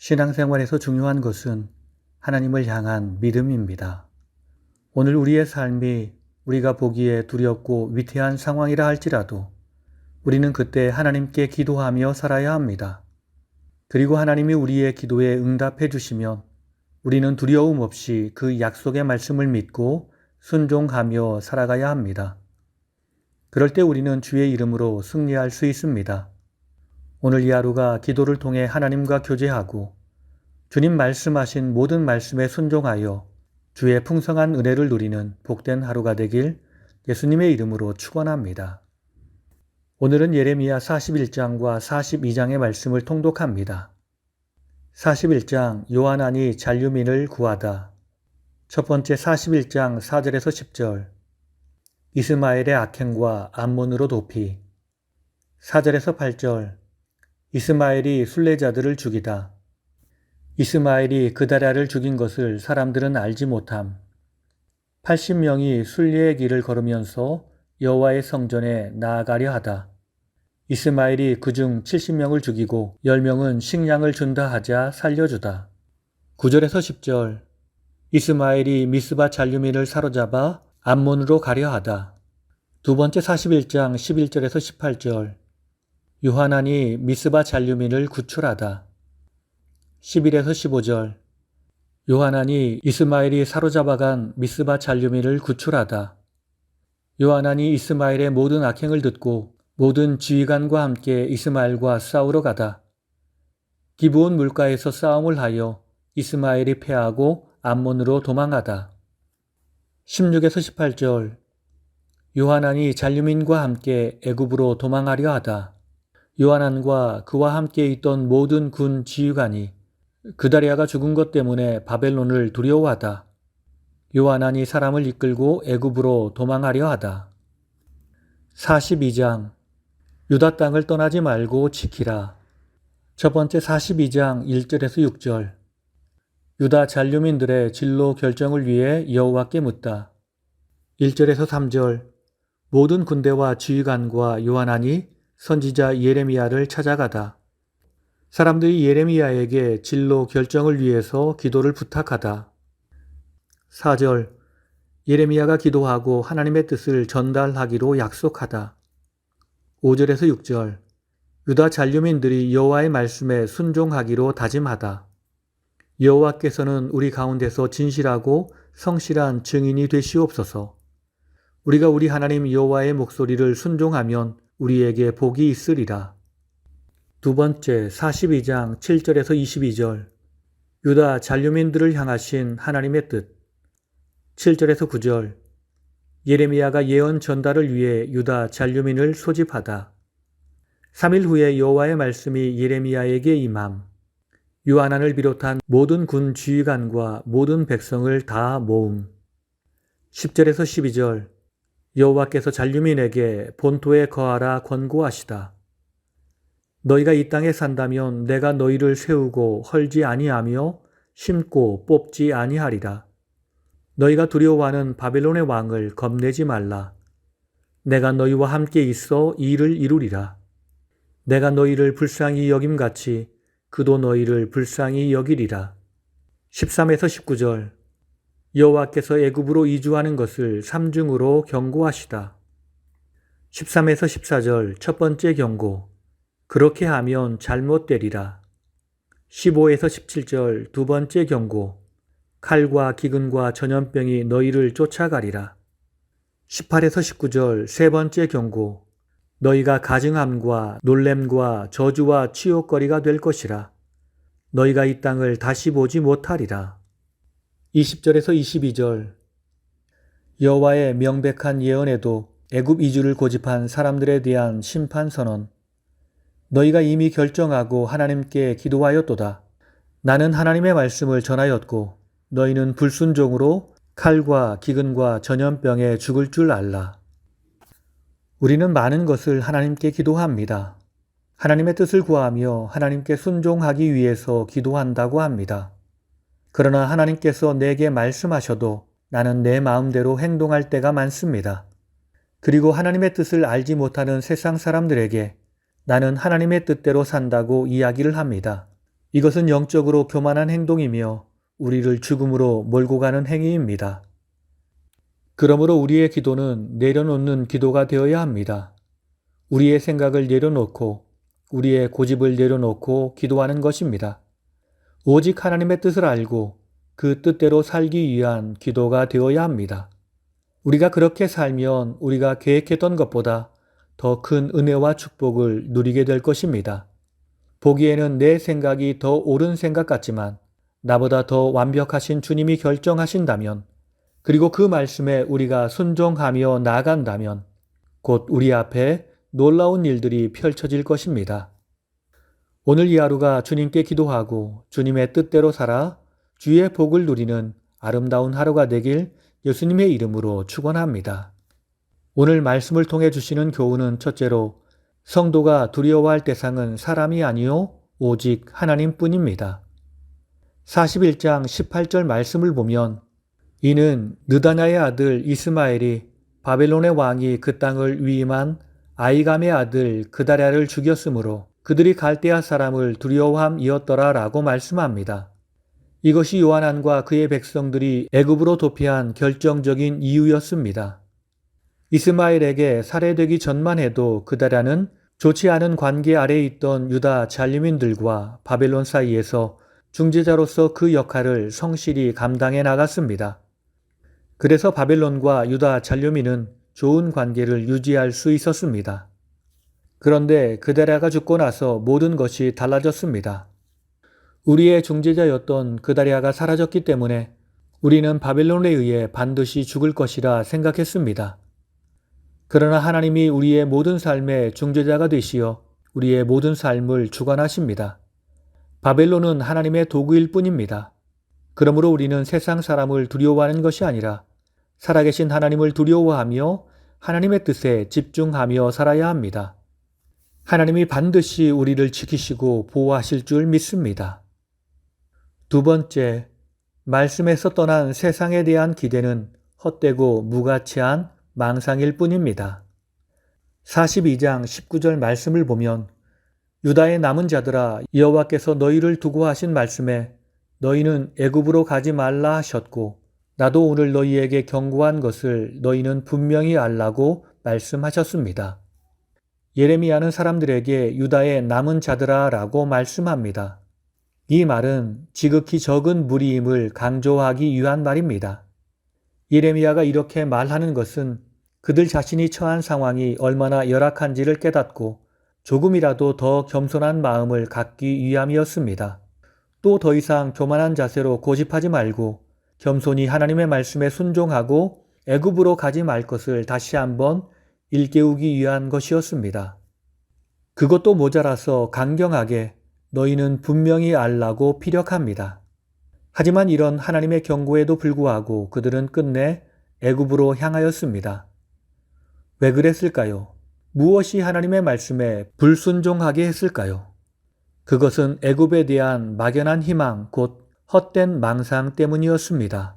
신앙생활에서 중요한 것은 하나님을 향한 믿음입니다. 오늘 우리의 삶이 우리가 보기에 두렵고 위태한 상황이라 할지라도 우리는 그때 하나님께 기도하며 살아야 합니다. 그리고 하나님이 우리의 기도에 응답해 주시면 우리는 두려움 없이 그 약속의 말씀을 믿고 순종하며 살아가야 합니다. 그럴 때 우리는 주의 이름으로 승리할 수 있습니다. 오늘 이 하루가 기도를 통해 하나님과 교제하고 주님 말씀하신 모든 말씀에 순종하여 주의 풍성한 은혜를 누리는 복된 하루가 되길 예수님의 이름으로 축원합니다. 오늘은 예레미야 41장과 42장의 말씀을 통독합니다. 41장 요한안이 잔류민을 구하다. 첫 번째 41장 4절에서 10절 이스마엘의 악행과 암몬으로 도피 4절에서 8절 이스마엘이 순례자들을 죽이다. 이스마엘이 그다라를 죽인 것을 사람들은 알지 못함. 80명이 순례의 길을 걸으면서 여호와의 성전에 나아가려 하다. 이스마엘이 그중 70명을 죽이고 10명은 식량을 준다 하자 살려주다. 9절에서 10절 이스마엘이 미스바 잔류민을 사로잡아 암몬으로 가려 하다. 두 번째 41장 11절에서 18절 유하난이 미스바 잔류민을 구출하다. 11에서 15절 요하난이 이스마엘이 사로잡아간 미스바 잔류민을 구출하다. 요하난이 이스마엘의 모든 악행을 듣고 모든 지휘관과 함께 이스마엘과 싸우러 가다. 기브온 물가에서 싸움을 하여 이스마엘이 패하고 암몬으로 도망하다. 16에서 18절 요하난이 잔류민과 함께 애굽으로 도망하려 하다. 요하난과 그와 함께 있던 모든 군 지휘관이 그다리아가 죽은 것 때문에 바벨론을 두려워하다. 요하난이 사람을 이끌고 애굽으로 도망하려 하다. 42장 유다 땅을 떠나지 말고 지키라. 첫 번째 42장 1절에서 6절 유다 잔류민들의 진로 결정을 위해 여호와께 묻다. 1절에서 3절 모든 군대와 지휘관과 요한안이 선지자 예레미야를 찾아가다. 사람들이 예레미야에게 진로 결정을 위해서 기도를 부탁하다. 4절 예레미야가 기도하고 하나님의 뜻을 전달하기로 약속하다. 5절에서 6절 유다 잔류민들이 여호와의 말씀에 순종하기로 다짐하다. 여호와께서는 우리 가운데서 진실하고 성실한 증인이 되시옵소서. 우리가 우리 하나님 여호와의 목소리를 순종하면 우리에게 복이 있으리라. 두 번째 42장 7절에서 22절 유다 잔류민들을 향하신 하나님의 뜻 7절에서 9절 예레미야가 예언 전달을 위해 유다 잔류민을 소집하다. 3일 후에 여호와의 말씀이 예레미야에게 임함. 유아난을 비롯한 모든 군 지휘관과 모든 백성을 다 모음. 10절에서 12절 여호와께서 잔류민에게 본토에 거하라 권고하시다. 너희가 이 땅에 산다면 내가 너희를 세우고 헐지 아니하며 심고 뽑지 아니하리라. 너희가 두려워하는 바벨론의 왕을 겁내지 말라. 내가 너희와 함께 있어 일을 이루리라. 내가 너희를 불쌍히 여김같이 그도 너희를 불쌍히 여기리라. 13에서 19절 여호와께서 애굽으로 이주하는 것을 삼중으로 경고하시다. 13에서 14절 첫 번째 경고 그렇게 하면 잘못되리라. 15에서 17절 두 번째 경고 칼과 기근과 전염병이 너희를 쫓아가리라. 18에서 19절 세 번째 경고 너희가 가증함과 놀램과 저주와 치욕거리가 될 것이라. 너희가 이 땅을 다시 보지 못하리라. 20절에서 22절 여호와의 명백한 예언에도 애굽 이주를 고집한 사람들에 대한 심판 선언 너희가 이미 결정하고 하나님께 기도하였도다. 나는 하나님의 말씀을 전하였고 너희는 불순종으로 칼과 기근과 전염병에 죽을 줄 알라. 우리는 많은 것을 하나님께 기도합니다. 하나님의 뜻을 구하며 하나님께 순종하기 위해서 기도한다고 합니다. 그러나 하나님께서 내게 말씀하셔도 나는 내 마음대로 행동할 때가 많습니다. 그리고 하나님의 뜻을 알지 못하는 세상 사람들에게 나는 하나님의 뜻대로 산다고 이야기를 합니다. 이것은 영적으로 교만한 행동이며 우리를 죽음으로 몰고 가는 행위입니다. 그러므로 우리의 기도는 내려놓는 기도가 되어야 합니다. 우리의 생각을 내려놓고 우리의 고집을 내려놓고 기도하는 것입니다. 오직 하나님의 뜻을 알고 그 뜻대로 살기 위한 기도가 되어야 합니다. 우리가 그렇게 살면 우리가 계획했던 것보다 더 큰 은혜와 축복을 누리게 될 것입니다. 보기에는 내 생각이 더 옳은 생각 같지만 나보다 더 완벽하신 주님이 결정하신다면 그리고 그 말씀에 우리가 순종하며 나아간다면 곧 우리 앞에 놀라운 일들이 펼쳐질 것입니다. 오늘 이 하루가 주님께 기도하고 주님의 뜻대로 살아 주의 복을 누리는 아름다운 하루가 되길 예수님의 이름으로 축원합니다. 오늘 말씀을 통해 주시는 교훈은 첫째로 성도가 두려워할 대상은 사람이 아니요 오직 하나님뿐입니다. 41장 18절 말씀을 보면 이는 느다냐의 아들 이스마엘이 바벨론의 왕이 그 땅을 위임한 아이감의 아들 그다랴를 죽였으므로 그들이 갈대아 사람을 두려워함이었더라 라고 말씀합니다. 이것이 요한안과 그의 백성들이 애굽으로 도피한 결정적인 이유였습니다. 이스마엘에게 살해되기 전만 해도 그다랴는 좋지 않은 관계 아래에 있던 유다 잔류민들과 바벨론 사이에서 중재자로서 그 역할을 성실히 감당해 나갔습니다. 그래서 바벨론과 유다 잔류민은 좋은 관계를 유지할 수 있었습니다. 그런데 그다랴가 죽고 나서 모든 것이 달라졌습니다. 우리의 중재자였던 그다리아가 사라졌기 때문에 우리는 바벨론에 의해 반드시 죽을 것이라 생각했습니다. 그러나 하나님이 우리의 모든 삶의 중재자가 되시어 우리의 모든 삶을 주관하십니다. 바벨론은 하나님의 도구일 뿐입니다. 그러므로 우리는 세상 사람을 두려워하는 것이 아니라 살아계신 하나님을 두려워하며 하나님의 뜻에 집중하며 살아야 합니다. 하나님이 반드시 우리를 지키시고 보호하실 줄 믿습니다. 두 번째, 말씀에서 떠난 세상에 대한 기대는 헛되고 무가치한 망상일 뿐입니다. 42장 19절 말씀을 보면 유다의 남은 자들아 여호와께서 너희를 두고 하신 말씀에 너희는 애굽으로 가지 말라 하셨고 나도 오늘 너희에게 경고한 것을 너희는 분명히 알라고 말씀하셨습니다. 예레미야는 사람들에게 유다의 남은 자들아 라고 말씀합니다. 이 말은 지극히 적은 무리임을 강조하기 위한 말입니다. 예레미야가 이렇게 말하는 것은 그들 자신이 처한 상황이 얼마나 열악한지를 깨닫고 조금이라도 더 겸손한 마음을 갖기 위함이었습니다. 또 더 이상 교만한 자세로 고집하지 말고 겸손히 하나님의 말씀에 순종하고 애굽으로 가지 말 것을 다시 한번 일깨우기 위한 것이었습니다. 그것도 모자라서 강경하게 너희는 분명히 알라고 피력합니다. 하지만 이런 하나님의 경고에도 불구하고 그들은 끝내 애굽으로 향하였습니다. 왜 그랬을까요? 무엇이 하나님의 말씀에 불순종하게 했을까요? 그것은 애굽에 대한 막연한 희망 곧 헛된 망상 때문이었습니다.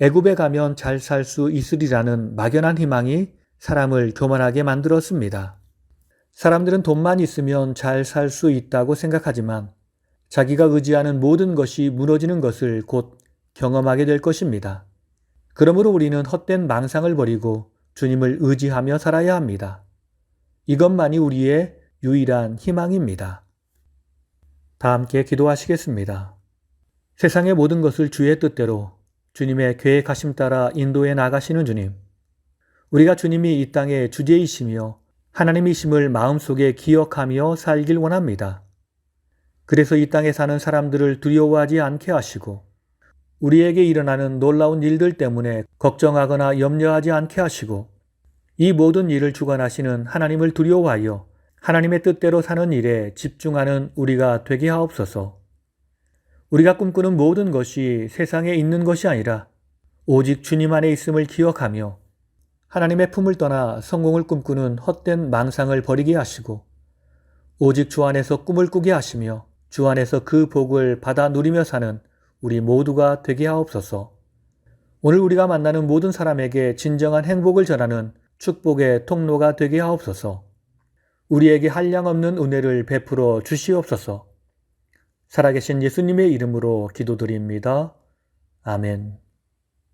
애굽에 가면 잘 살 수 있으리라는 막연한 희망이 사람을 교만하게 만들었습니다. 사람들은 돈만 있으면 잘 살 수 있다고 생각하지만 자기가 의지하는 모든 것이 무너지는 것을 곧 경험하게 될 것입니다. 그러므로 우리는 헛된 망상을 버리고 주님을 의지하며 살아야 합니다. 이것만이 우리의 유일한 희망입니다. 다 함께 기도하시겠습니다. 세상의 모든 것을 주의 뜻대로 주님의 계획하심 따라 인도해 나가시는 주님. 우리가 주님이 이 땅의 주제이시며 하나님이심을 마음속에 기억하며 살길 원합니다. 그래서 이 땅에 사는 사람들을 두려워하지 않게 하시고 우리에게 일어나는 놀라운 일들 때문에 걱정하거나 염려하지 않게 하시고 이 모든 일을 주관하시는 하나님을 두려워하여 하나님의 뜻대로 사는 일에 집중하는 우리가 되게 하옵소서. 우리가 꿈꾸는 모든 것이 세상에 있는 것이 아니라 오직 주님 안에 있음을 기억하며 하나님의 품을 떠나 성공을 꿈꾸는 헛된 망상을 버리게 하시고 오직 주 안에서 꿈을 꾸게 하시며 주 안에서 그 복을 받아 누리며 사는 우리 모두가 되게 하옵소서. 오늘 우리가 만나는 모든 사람에게 진정한 행복을 전하는 축복의 통로가 되게 하옵소서. 우리에게 한량 없는 은혜를 베풀어 주시옵소서. 살아계신 예수님의 이름으로 기도드립니다. 아멘.